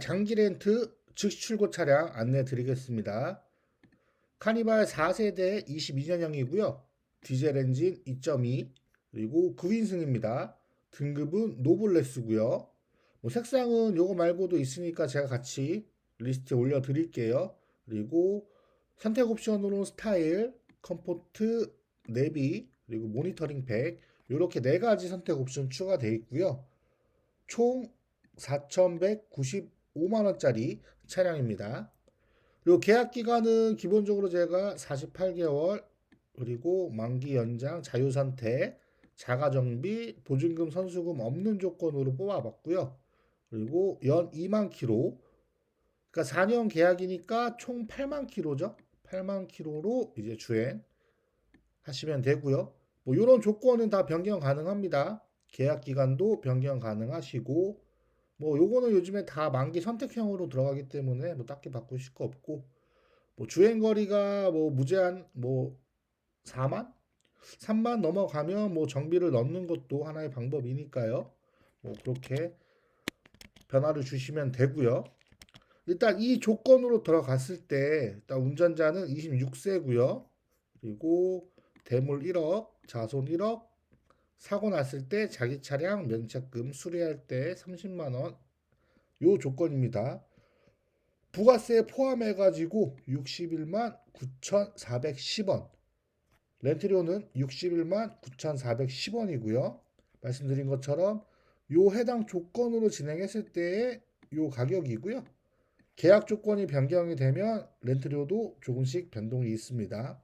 장기 렌트 즉시 출고 차량 안내 드리겠습니다. 카니발 4세대 22년형이고요. 디젤 엔진 2.2 그리고 9인승입니다. 등급은 노블레스고요. 뭐 색상은 요거 말고도 있으니까 제가 같이 리스트에 올려 드릴게요. 그리고 선택 옵션으로 스타일, 컴포트, 내비, 그리고 모니터링 팩 이렇게 네 가지 선택 옵션 추가되어 있고요. 총 4,195만 원짜리 차량입니다. 그리고 계약 기간은 기본적으로 제가 48개월 그리고 만기 연장 자유 선택 자가 정비 보증금 선수금 없는 조건으로 뽑아봤고요. 그리고 연 2만 킬로 그러니까 4년 계약이니까 총 8만 킬로죠. 8만 킬로로 이제 주행 하시면 되고요. 뭐 이런 조건은 다 변경 가능합니다. 계약 기간도 변경 가능하시고 뭐 요거는 요즘에 다 만기 선택형으로 들어가기 때문에 뭐 딱히 바꾸실 거 없고 뭐 주행 거리가 뭐 무제한 뭐 4만 3만 넘어가면 뭐 정비를 넣는 것도 하나의 방법이니까요. 뭐 그렇게 변화를 주시면 되고요. 일단 이 조건으로 들어갔을 때 일단 운전자는 26세고요. 그리고 대물 1억, 자손 1억, 사고 났을 때 자기 차량 면책금 수리할 때 30만 원. 요 조건입니다. 부가세 포함해 가지고 61만 9,410원. 렌트료는 61만 9,410원이고요. 말씀드린 것처럼 요 해당 조건으로 진행했을 때의 요 가격이고요. 계약 조건이 변경이 되면 렌트료도 조금씩 변동이 있습니다.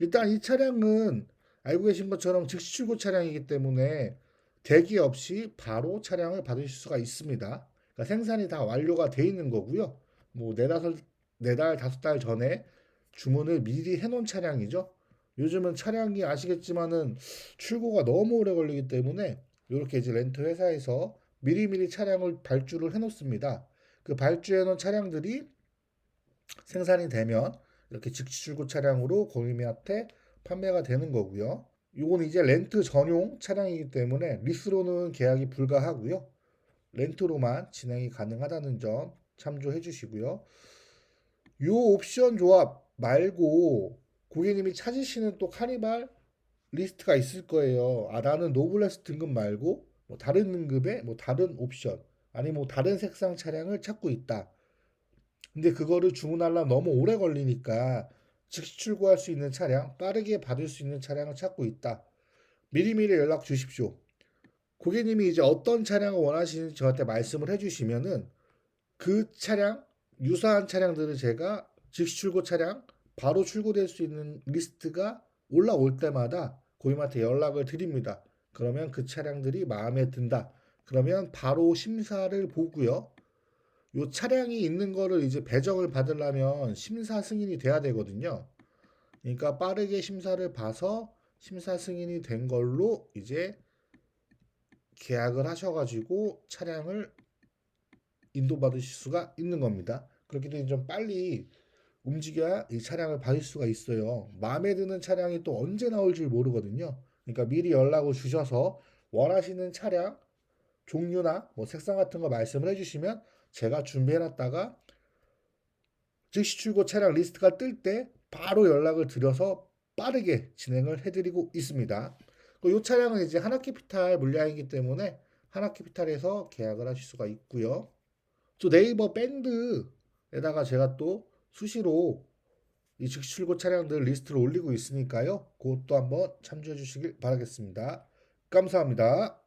일단 이 차량은 알고 계신 것처럼 즉시 출고 차량이기 때문에 대기 없이 바로 차량을 받으실 수가 있습니다. 그러니까 생산이 다 완료가 돼 있는 거고요. 뭐 네다섯 네달 다섯 달 전에 주문을 미리 해놓은 차량이죠. 요즘은 차량이 아시겠지만은 출고가 너무 오래 걸리기 때문에 이렇게 이제 렌트 회사에서 미리미리 차량을 발주를 해놓습니다. 그 발주해 놓은 차량들이 생산이 되면 이렇게 즉시 출고 차량으로 고객님한테 판매가 되는 거고요. 이건 이제 렌트 전용 차량이기 때문에 리스로는 계약이 불가하고요. 렌트로만 진행이 가능하다는 점 참조해 주시고요. 이 옵션 조합 말고 고객님이 찾으시는 또 카니발 리스트가 있을 거예요. 아, 나는 노블레스 등급 말고 뭐 다른 등급의 뭐 다른 옵션 아니 뭐 다른 색상 차량을 찾고 있다. 근데 그거를 주문하려면 너무 오래 걸리니까 즉시 출고할 수 있는 차량, 빠르게 받을 수 있는 차량을 찾고 있다. 미리미리 연락 주십시오. 고객님이 이제 어떤 차량을 원하시는지 저한테 말씀을 해주시면은 그 차량, 유사한 차량들을 제가 즉시 출고 차량, 바로 출고될 수 있는 리스트가 올라올 때마다 고객님한테 연락을 드립니다. 그러면 그 차량들이 마음에 든다. 그러면 바로 심사를 보고요. 요 차량이 있는 거를 이제 배정을 받으려면 심사 승인이 돼야 되거든요. 그러니까 빠르게 심사를 봐서 심사 승인이 된 걸로 이제 계약을 하셔가지고 차량을 인도받으실 수가 있는 겁니다. 그렇기 때문에 좀 빨리 움직여야 이 차량을 받을 수가 있어요. 마음에 드는 차량이 또 언제 나올 줄 모르거든요. 그러니까 미리 연락을 주셔서 원하시는 차량 종류나 뭐 색상 같은 거 말씀을 해주시면 제가 준비해놨다가 즉시 출고 차량 리스트가 뜰 때 바로 연락을 드려서 빠르게 진행을 해드리고 있습니다. 이 차량은 이제 하나캐피탈 물량이기 때문에 하나캐피탈에서 계약을 하실 수가 있고요. 또 네이버 밴드에다가 제가 또 수시로 이 즉시 출고 차량들 리스트를 올리고 있으니까요. 그것도 한번 참조해 주시길 바라겠습니다. 감사합니다.